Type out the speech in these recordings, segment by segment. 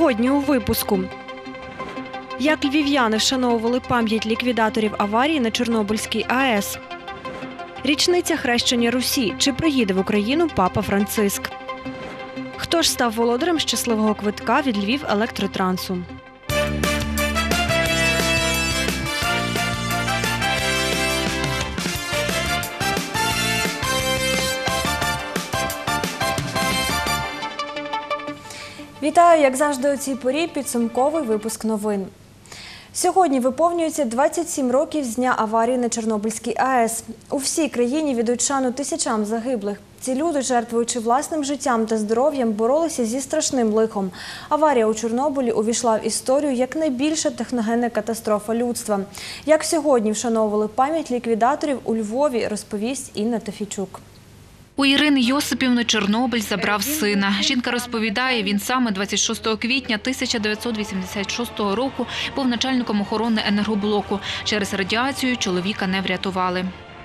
Сьогодні у випуску. Як львів'яни вшановували пам'ять ліквідаторів аварії на Чорнобильській АЕС. Річниця хрещення Русі. Чи приїде в Україну папа Франциск? Хто ж став володарем щасливого квитка від Львів електротрансу? Вітаю, як завжди, у цій порі підсумковий випуск новин. Сьогодні виповнюється 27 років з дня аварії на Чорнобильській АЕС. У всій країні віддають шану тисячам загиблих. Ці люди, жертвуючи власним життям та здоров'ям, боролися зі страшним лихом. Аварія у Чорнобилі увійшла в історію як найбільша техногенна катастрофа людства. Як сьогодні вшановували пам'ять ліквідаторів у Львові, розповість Інна Тофійчук. У Ірини Йосипівни Чорнобиль забрав сина. Жінка розповідає, він саме 26 квітня 1986 року був начальником охорони енергоблоку. Через радіацію чоловіка не врятували.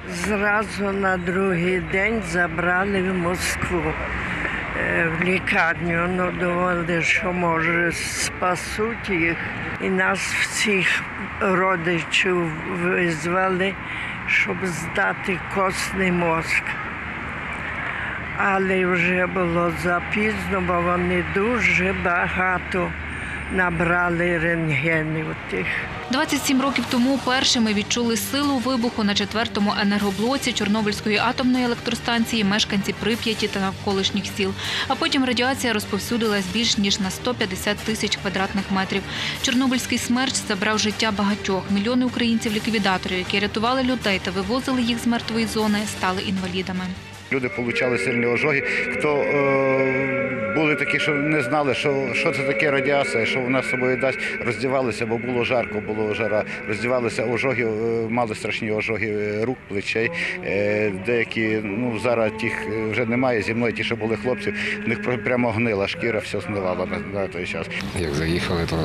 Зразу на другий день забрали в Москву е, в лікарню. Ну, думали, що може спасуть їх. І нас всіх родичів визвали, щоб здати костний мозк. Але вже було запізно, бо вони дуже багато набрали рентгенів тих. 27 років тому першими відчули силу вибуху на четвертому енергоблоці Чорнобильської атомної електростанції мешканці Прип'яті та навколишніх сіл. А потім радіація розповсюдилась більш ніж на 150 тисяч квадратних метрів. Чорнобильський смерч забрав життя багатьох. Мільйони українців-ліквідаторів, які рятували людей та вивозили їх з мертвої зони, стали інвалідами. Люди отримали сильні ожоги. Хто е, були такі, що не знали, що, що це таке радіація, що вона з собою дасть, роздівалися, бо було жарко, було жара. Роздівалися ожоги, е, мали страшні ожоги е, рук, плечей. Е, деякі, ну зараз тих е, вже немає зі мною, ті, що були хлопці, в них прямо гнила шкіра, все змивала на, на той час. Як заїхали, то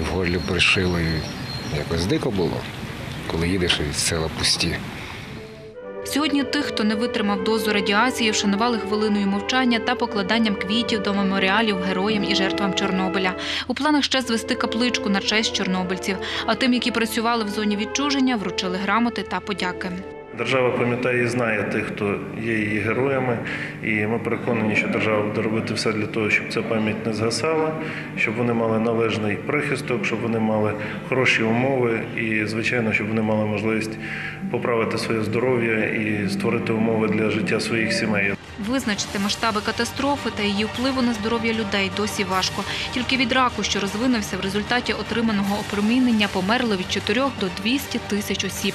в горлі пришили. Якось дико було, коли їдеш і села пусті. Сьогодні тих, хто не витримав дозу радіації, вшанували хвилиною мовчання та покладанням квітів до меморіалів героям і жертвам Чорнобиля. У планах ще звести капличку на честь чорнобильців. А тим, які працювали в зоні відчуження, вручили грамоти та подяки. Держава пам'ятає і знає тих, хто є її героями, і ми переконані, що держава буде робити все для того, щоб ця пам'ять не згасала, щоб вони мали належний прихисток, щоб вони мали хороші умови і, звичайно, щоб вони мали можливість поправити своє здоров'я і створити умови для життя своїх сімей. Визначити масштаби катастрофи та її впливу на здоров'я людей досі важко. Тільки від раку, що розвинувся в результаті отриманого опромінення, померли від 4 до 200 тисяч осіб.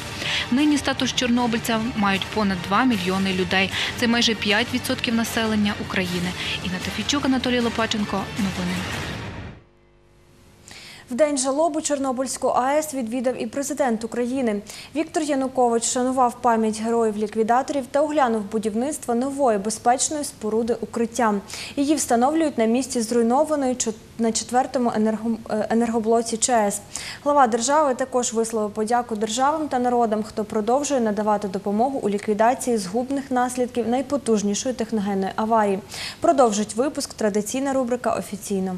Нині статус чорнобильця мають понад 2 мільйони людей. Це майже 5% населення України. Інна Тафійчук, Анатолій Лопаченко. Новини. В день жалоби Чорнобильську АЕС відвідав і президент України. Віктор Янукович шанував пам'ять героїв-ліквідаторів та оглянув будівництво нової безпечної споруди укриття. Її встановлюють на місці зруйнованої на четвертому е, енергоблоці ЧАЕС. Глава держави також висловив подяку державам та народам, хто продовжує надавати допомогу у ліквідації згубних наслідків найпотужнішої техногенної аварії. Продовжить випуск традиційна рубрика офіційно.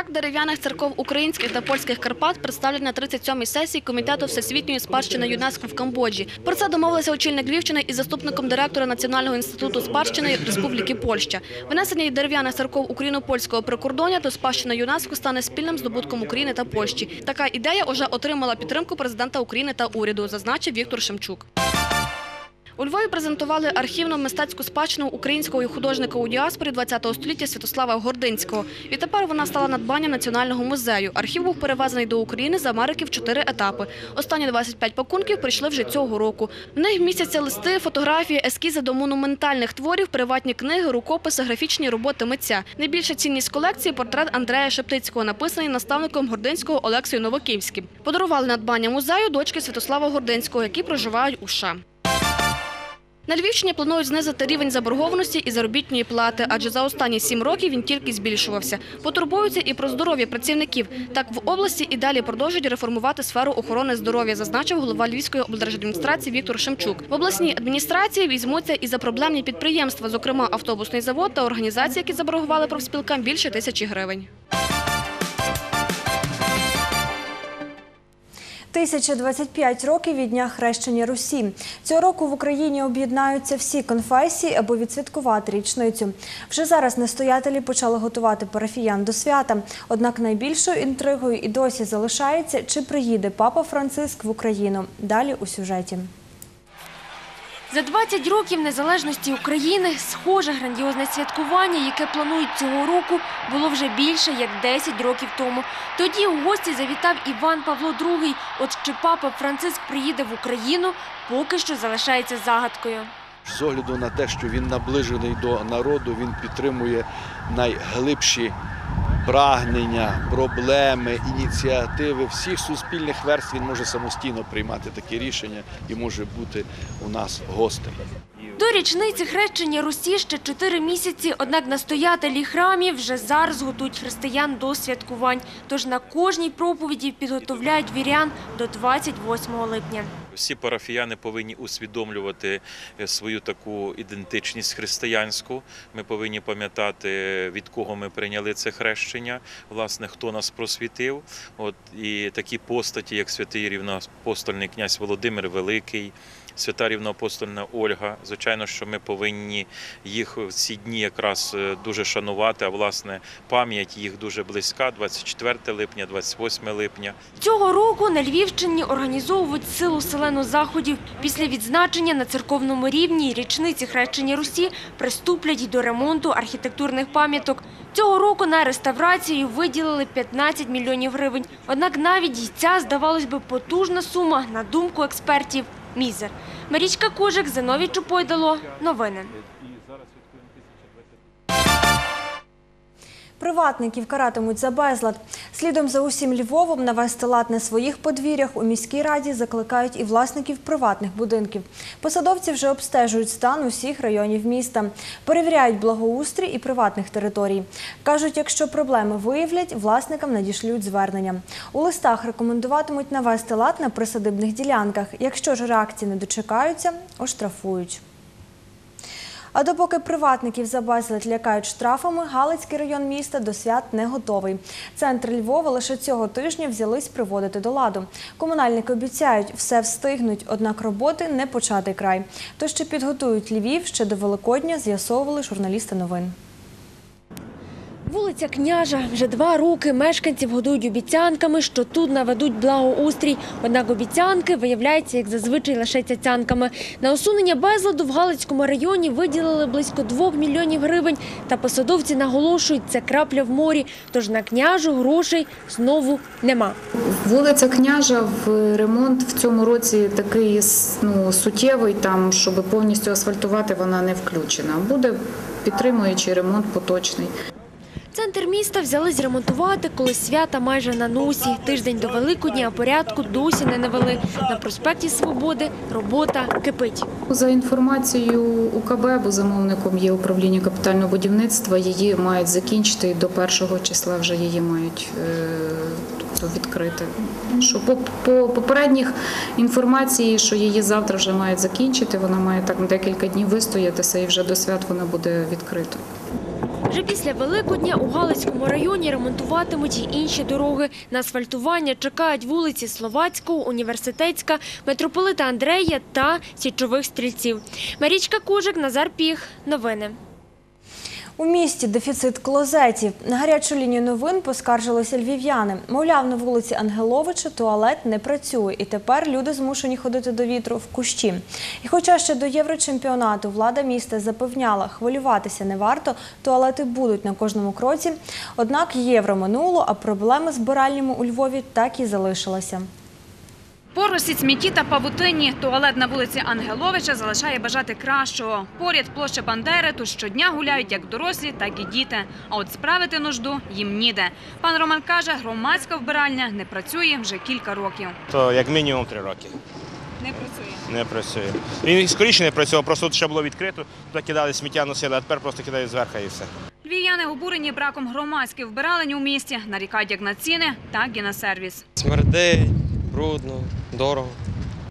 Проект дерев'яних церков українських та польських Карпат представлений на 37-й сесії Комітету всесвітньої спадщини ЮНЕСКО в Камбоджі. Про це домовилися очільник Львівщини із заступником директора Національного інституту спадщини Республіки Польща. Винесення дерев'яних церков україно-польського прикордоння до спадщини ЮНЕСКО стане спільним здобутком України та Польщі. Така ідея вже отримала підтримку президента України та уряду, зазначив Віктор Шемчук. У Львові презентували архівну мистецьку спадщину українського художника у діаспорі ХХ століття Святослава Гординського. Відтепер вона стала надбанням Національного музею. Архів був перевезений до України з Америки в чотири етапи. Останні 25 пакунків прийшли вже цього року. В них містяться листи, фотографії, ескізи до монументальних творів, приватні книги, рукописи, графічні роботи митця. Найбільша цінність колекції – портрет Андрея Шептицького, написаний наставником Гординського Олексією Новоківським. Подарували надбання музею дочки Святослава Гординського, які проживають у США. На Львівщині планують знизити рівень заборгованості і заробітної плати, адже за останні сім років він тільки збільшувався. Потурбуються і про здоров'я працівників. Так в області і далі продовжують реформувати сферу охорони здоров'я, зазначив голова Львівської облдержадміністрації Віктор Шемчук. В обласній адміністрації візьмуться і за проблемні підприємства, зокрема автобусний завод та організації, які заборгували профспілкам більше тисячі гривень. 1025 років від дня хрещення Русі. Цього року в Україні об'єднаються всі конфесії, аби відсвяткувати річницю. Вже зараз настоятелі почали готувати парафіян до свята. Однак найбільшою інтригою і досі залишається, чи приїде папа Франциск в Україну. Далі у сюжеті. За 20 років незалежності України схоже грандіозне святкування, яке планують цього року, було вже більше як 10 років тому. Тоді у гості завітав Іван Павло II. От чи папа Франциск приїде в Україну, поки що залишається загадкою. З огляду на те, що він наближений до народу, він підтримує найглибші прагнення, проблеми, ініціативи всіх суспільних верств. Він може самостійно приймати такі рішення і може бути у нас гостем. До річниці хрещення Русі ще 4 місяці, однак настоятелі храмів вже зараз готують християн до святкувань. Тож на кожній проповіді підготовляють вірян до 28 липня. Всі парафіяни повинні усвідомлювати е, свою таку ідентичність християнську. Ми повинні пам'ятати, від кого ми прийняли це хрещення, власне, хто нас просвітив. От і такі постаті, як святий рівноапостольний князь Володимир Великий. Свята рівноапостольна Ольга. Звичайно, що ми повинні їх в ці дні якраз е, дуже шанувати. А власне пам'ять їх дуже близька. 24 липня, 28 липня. Цього року на Львівщині організовують силу селену заходів. Після відзначення на церковному рівні річниці хрещення Русі приступлять і до ремонту архітектурних пам'яток. Цього року на реставрацію виділили 15 мільйонів гривень. Однак навіть й ця, здавалось би, потужна сума, на думку експертів, мізер. Марічка Кожик, Зиновій Чупойдало. Новини. Приватників каратимуть за безлад. Слідом за усім Львовом навести лад на своїх подвір'ях у міській раді закликають і власників приватних будинків. Посадовці вже обстежують стан усіх районів міста, перевіряють благоустрій і приватних територій. Кажуть, якщо проблеми виявлять, власникам надішлють звернення. У листах рекомендуватимуть навести лад на присадибних ділянках. Якщо ж реакції не дочекаються, оштрафують. А допоки приватників за безлад лякають штрафами, Галицький район міста до свят не готовий. Центр Львова лише цього тижня взялись приводити до ладу. Комунальники обіцяють, все встигнуть, однак роботи не початий край. То що підготують Львів ще до Великодня, з'ясовували журналісти новин. Вулиця Княжа. Вже два роки мешканців годують обіцянками, що тут наведуть благоустрій. Однак обіцянки, виявляється, як зазвичай лише цяцянками. На усунення безладу в Галицькому районі виділили близько 2 мільйонів гривень. Та посадовці наголошують, це крапля в морі. Тож на княжу грошей знову нема. Вулиця Княжа в ремонт в цьому році такий ну, суттєвий, там, щоб повністю асфальтувати, вона не включена. Буде підтримуючий ремонт поточний. Центр міста взялись ремонтувати, коли свята майже на носі. Тиждень до Великодня, порядку досі не навели. На проспекті Свободи робота кипить. За інформацією УКБ, бо замовником є управління капітального будівництва, її мають закінчити і до першого числа вже її мають е, тобто відкрити. Що по, по попередніх інформації, що її завтра вже мають закінчити, вона має так декілька днів вистоятися і вже до свят вона буде відкрита. Вже після Великодня у Галицькому районі ремонтуватимуть і інші дороги. На асфальтування чекають вулиці Словацького, Університетська, митрополита Андрея та Січових стрільців. Марічка Кужик, Назар Піх. Новини. У місті дефіцит клозетів. На гарячу лінію новин поскаржилися львів'яни. Мовляв, на вулиці Ангеловича туалет не працює, і тепер люди змушені ходити до вітру в кущі. І хоча ще до єврочемпіонату влада міста запевняла, хвилюватися не варто, туалети будуть на кожному кроці. Однак євро минуло, а проблеми з збиральнями у Львові так і залишилися. Поросі смітті та павутинні. Туалет на вулиці Ангеловича залишає бажати кращого. Поряд площа Бандери тут щодня гуляють як дорослі, так і діти. А от справити нужду їм ніде. Пан Роман каже, громадська вбиральня не працює вже кілька років. То як мінімум три роки. не працює. Не працює. Він скоріше не працював, просто тут ще було відкрито, туди кидали сміття, носили, а тепер просто кидають зверху і все. Львів'яни обурені браком громадських вбиралень у місті, нарікають як на ціни, так і на сервіс. Смердить, брудно, дорого.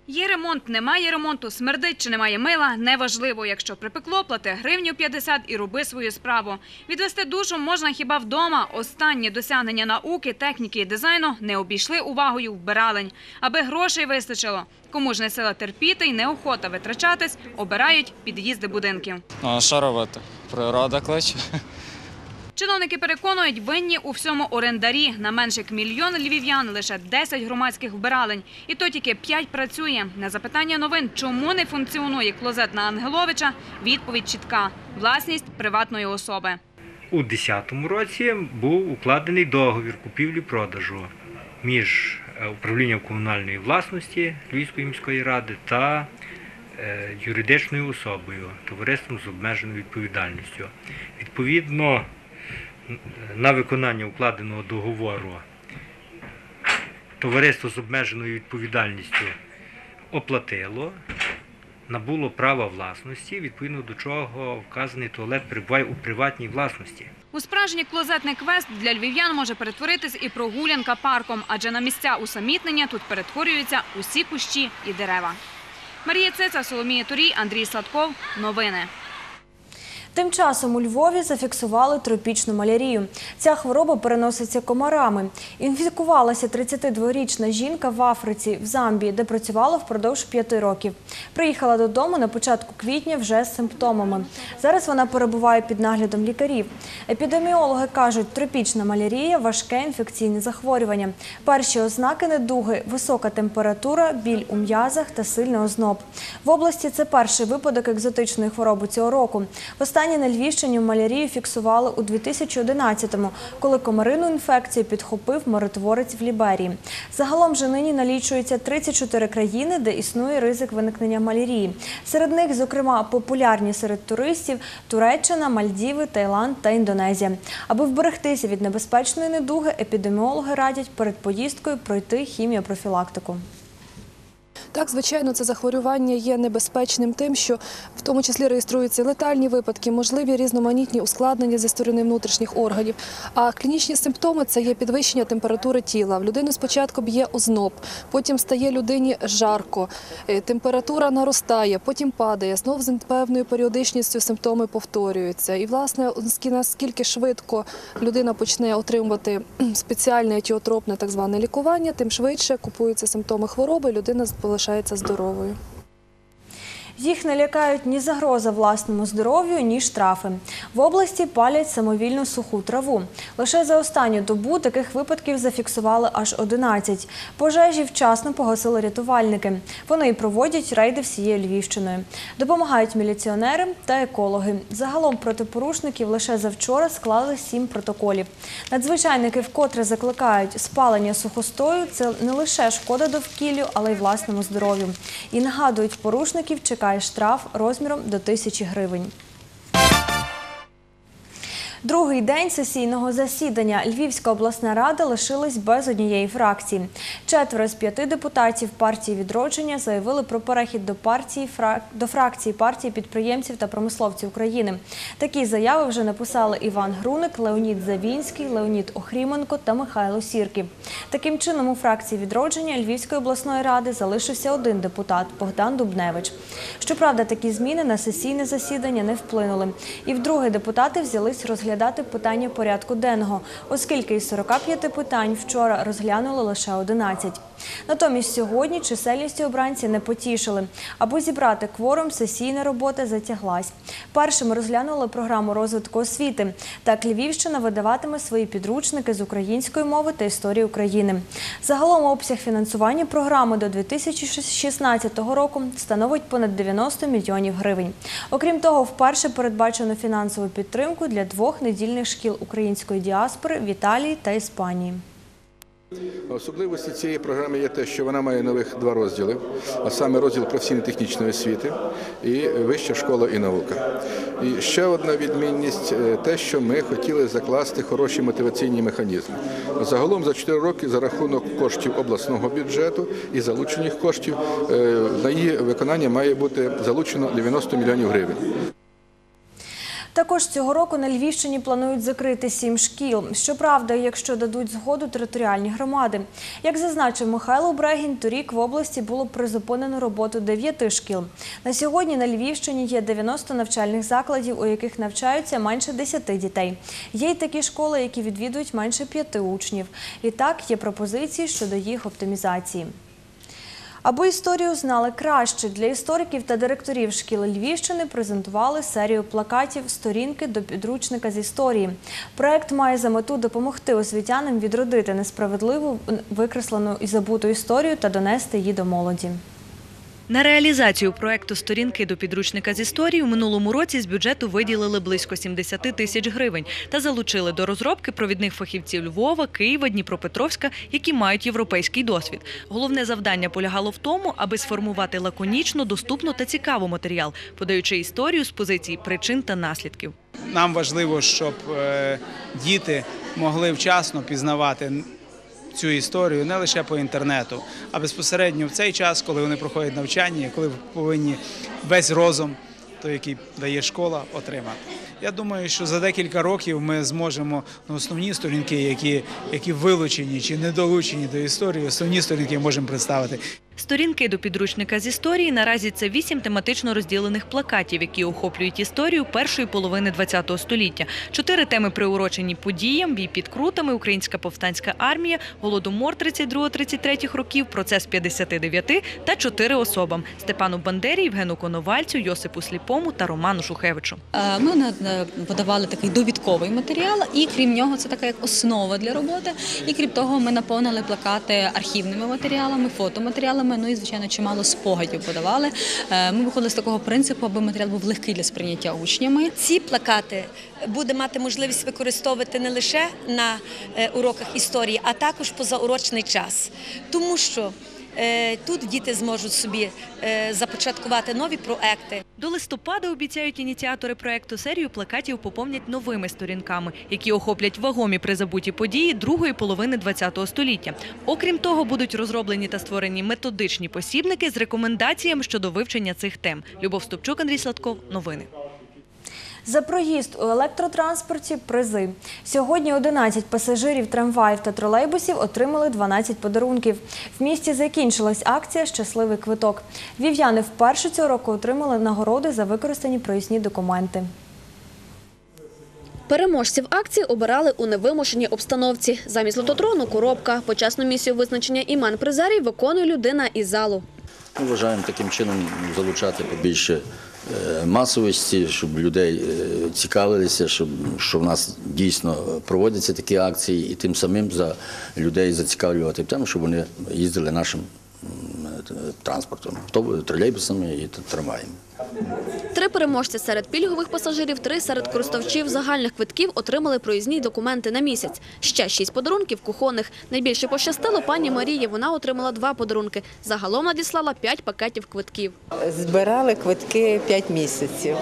Є ремонт, немає ремонту, смердить чи немає мила, неважливо. Якщо припекло, плати гривню 50 і роби свою справу. Відвести душу можна хіба вдома. Останні досягнення науки, техніки і дизайну не обійшли увагою вбиралень. Аби грошей вистачило. Кому ж не сила терпіти і неохота витрачатись, обирають під'їзди будинків. А що робити? Природа кличе. Чиновники переконують, винні у всьому орендарі. На менш як мільйон львів'ян лише 10 громадських вбиралень. І то тільки 5 працює. На запитання новин, чому не функціонує клозет на Ангеловича, відповідь чітка – власність приватної особи. У 2010 році був укладений договір купівлі-продажу між е, управлінням комунальної власності Львівської міської ради та е, юридичною особою, товариством з обмеженою відповідальністю. Відповідно, на виконання укладеного договору товариство з обмеженою відповідальністю оплатило, набуло права власності, відповідно до чого вказаний туалет перебуває у приватній власності. У справжній клозетний квест для львів'ян може перетворитись і прогулянка парком, адже на місця усамітнення тут перетворюються усі кущі і дерева. Марія Цеца, Соломія Турій, Андрій Сладков. Новини. Тим часом у Львові зафіксували тропічну малярію. Ця хвороба переноситься комарами. Інфікувалася 32-річна жінка в Африці, в Замбії, де працювала впродовж п'яти років. Приїхала додому на початку квітня вже з симптомами. Зараз вона перебуває під наглядом лікарів. Епідеміологи кажуть, тропічна малярія – важке інфекційне захворювання. Перші ознаки недуги – висока температура, біль у м'язах та сильний озноб. В області це перший випадок екзотичної хвороби цього року. Востаннє на Львівщині малярію фіксували у 2011-му, коли комарину інфекцію підхопив миротворець в Ліберії. Загалом же нині налічується 34 країни, де існує ризик виникнення малярії. Серед них, зокрема, популярні серед туристів Туреччина, Мальдіви, Таїланд та Індонезія. Аби вберегтися від небезпечної недуги, епідеміологи радять перед поїздкою пройти хіміопрофілактику. Так, звичайно, це захворювання є небезпечним тим, що в тому числі реєструються летальні випадки, можливі різноманітні ускладнення зі сторони внутрішніх органів. А клінічні симптоми це є підвищення температури тіла. В людини спочатку б'є озноб, потім стає людині жарко, е, температура наростає, потім падає. Знов з певною періодичністю симптоми повторюються. І, власне, наскільки швидко людина почне отримувати спеціальне етіотропне так зване лікування, тим швидше купуються симптоми хвороби, людина залишається здоровою. Їх не лякають ні загроза власному здоров'ю, ні штрафи. В області палять самовільну суху траву. Лише за останню добу таких випадків зафіксували аж 11. Пожежі вчасно погасили рятувальники. Вони і проводять рейди всією Львівщиною. Допомагають міліціонери та екологи. Загалом проти порушників лише завчора склали сім протоколів. Надзвичайники вкотре закликають, спалення сухостою – це не лише шкода довкіллю, але й власному здоров'ю. І нагадують, порушників чекає штраф розміром до тисячі гривень. Другий день сесійного засідання Львівська обласна рада лишилась без однієї фракції. Четверо з п'яти депутатів партії відродження заявили про перехід до партії до фракції партії підприємців та промисловців України. Такі заяви вже написали Іван Груник, Леонід Завінський, Леонід Охріменко та Михайло Сірків. Таким чином, у фракції відродження Львівської обласної ради залишився один депутат Богдан Дубневич. Щоправда, такі зміни на сесійне засідання не вплинули. І вдруге депутати взялись розглядати питання порядку денного, оскільки із 45 питань вчора розглянули лише 11. Натомість сьогодні чисельністю обранці не потішили. Аби зібрати кворум, сесійна робота затяглась. Першими розглянули програму розвитку освіти. Так Львівщина видаватиме свої підручники з української мови та історії України. Загалом обсяг фінансування програми до 2016 року становить понад 90 мільйонів гривень. Окрім того, вперше передбачено фінансову підтримку для двох недільних шкіл української діаспори в Італії та Іспанії. Особливості цієї програми є те, що вона має нових два розділи, а саме розділ професійно-технічної освіти і вища школа і наука. І ще одна відмінність е, те, що ми хотіли закласти хороші мотиваційні механізми. Загалом за 4 роки за рахунок коштів обласного бюджету і залучених коштів е, на її виконання має бути залучено 90 мільйонів гривень. Також цього року на Львівщині планують закрити сім шкіл. Щоправда, якщо дадуть згоду територіальні громади. Як зазначив Михайло Брегін, торік в області було призупинено роботу дев'яти шкіл. На сьогодні на Львівщині є 90 навчальних закладів, у яких навчаються менше 10 дітей. Є й такі школи, які відвідують менше п'яти учнів. І так є пропозиції щодо їх оптимізації. Аби історію знали краще, для істориків та директорів шкіл Львівщини презентували серію плакатів «Сторінки до підручника з історії». Проект має за мету допомогти освітянам відродити несправедливу викреслену і забуту історію та донести її до молоді. На реалізацію проекту «Сторінки до підручника з історії» у минулому році з бюджету виділили близько 70 тисяч гривень та залучили до розробки провідних фахівців Львова, Києва, Дніпропетровська, які мають європейський досвід. Головне завдання полягало в тому, аби сформувати лаконічно, доступно та цікаву матеріал, подаючи історію з позицій причин та наслідків. Нам важливо, щоб е, діти могли вчасно пізнавати цю історію не лише по інтернету, а безпосередньо в цей час, коли вони проходять навчання, коли повинні весь розум, той, який дає школа, отримати. Я думаю, що за декілька років ми зможемо на основні сторінки, які, які вилучені чи недолучені до історії, основні сторінки можемо представити. Сторінки до підручника з історії наразі це вісім тематично розділених плакатів, які охоплюють історію першої половини ХХ століття. Чотири теми приурочені подіям, бій під крутами, українська повстанська армія, голодомор 32-33 років, процес 59 та чотири особам – Степану Бандері, Євгену Коновальцю, Йосипу Сліпому та Роману Шухевичу. Е, Ми подавали такий довідковий матеріал, і крім нього, це така як основа для роботи. І крім того, ми наповнили плакати архівними матеріалами, фотоматеріалами. Ну і звичайно, чимало спогадів подавали. Е, Ми виходили з такого принципу, аби матеріал був легкий для сприйняття учнями. Ці плакати буде мати можливість використовувати не лише на е, уроках історії, а також позаурочний час, тому що тут діти зможуть собі е, започаткувати нові проекти. До листопада обіцяють ініціатори проекту серію плакатів поповнять новими сторінками, які охоплять вагомі призабуті події другої половини ХХ століття. Окрім того, будуть розроблені та створені методичні посібники з рекомендаціями щодо вивчення цих тем. Любов Стопчук, Андрій Сладков. Новини. За проїзд у електротранспорті – призи. Сьогодні 11 пасажирів трамваїв та тролейбусів отримали 12 подарунків. В місті закінчилась акція «Щасливий квиток». Вів'яни вперше цього року отримали нагороди за використані проїзні документи. Переможців акції обирали у невимушеній обстановці. Замість лототрону – коробка. Почесну місію визначення імен призерів виконує людина із залу. Ми вважаємо таким чином залучати побільше масовості, щоб людей е, цікавилися, щоб що в нас дійсно проводяться такі акції, і тим самим за людей зацікавлювати в щоб вони їздили нашим е, транспортом, тролейбусами і трамваями. Три переможці серед пільгових пасажирів, три серед користувачів загальних квитків отримали проїзні документи на місяць. Ще шість подарунків кухонних. Найбільше пощастило пані Марії. Вона отримала два подарунки. Загалом надіслала п'ять пакетів квитків. Збирали квитки п'ять місяців.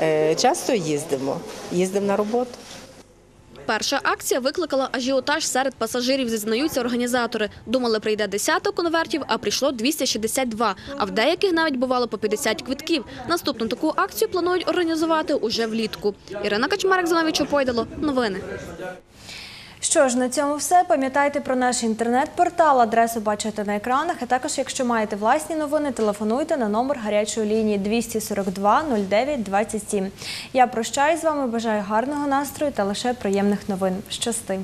Е, Часто їздимо, їздимо на роботу. Перша акція викликала ажіотаж серед пасажирів, зізнаються організатори. Думали, прийде десяток конвертів, а прийшло 262. А в деяких навіть бувало по 50 квитків. Наступну таку акцію планують організувати уже влітку. Ірина Качмарик, Зиновій Чопойдало. Новини. Що ж, на цьому все. Пам'ятайте про наш інтернет-портал, адресу бачите на екранах. А також, якщо маєте власні новини, телефонуйте на номер гарячої лінії 242 09 27. Я прощаюсь з вами, бажаю гарного настрою та лише приємних новин. Щасти!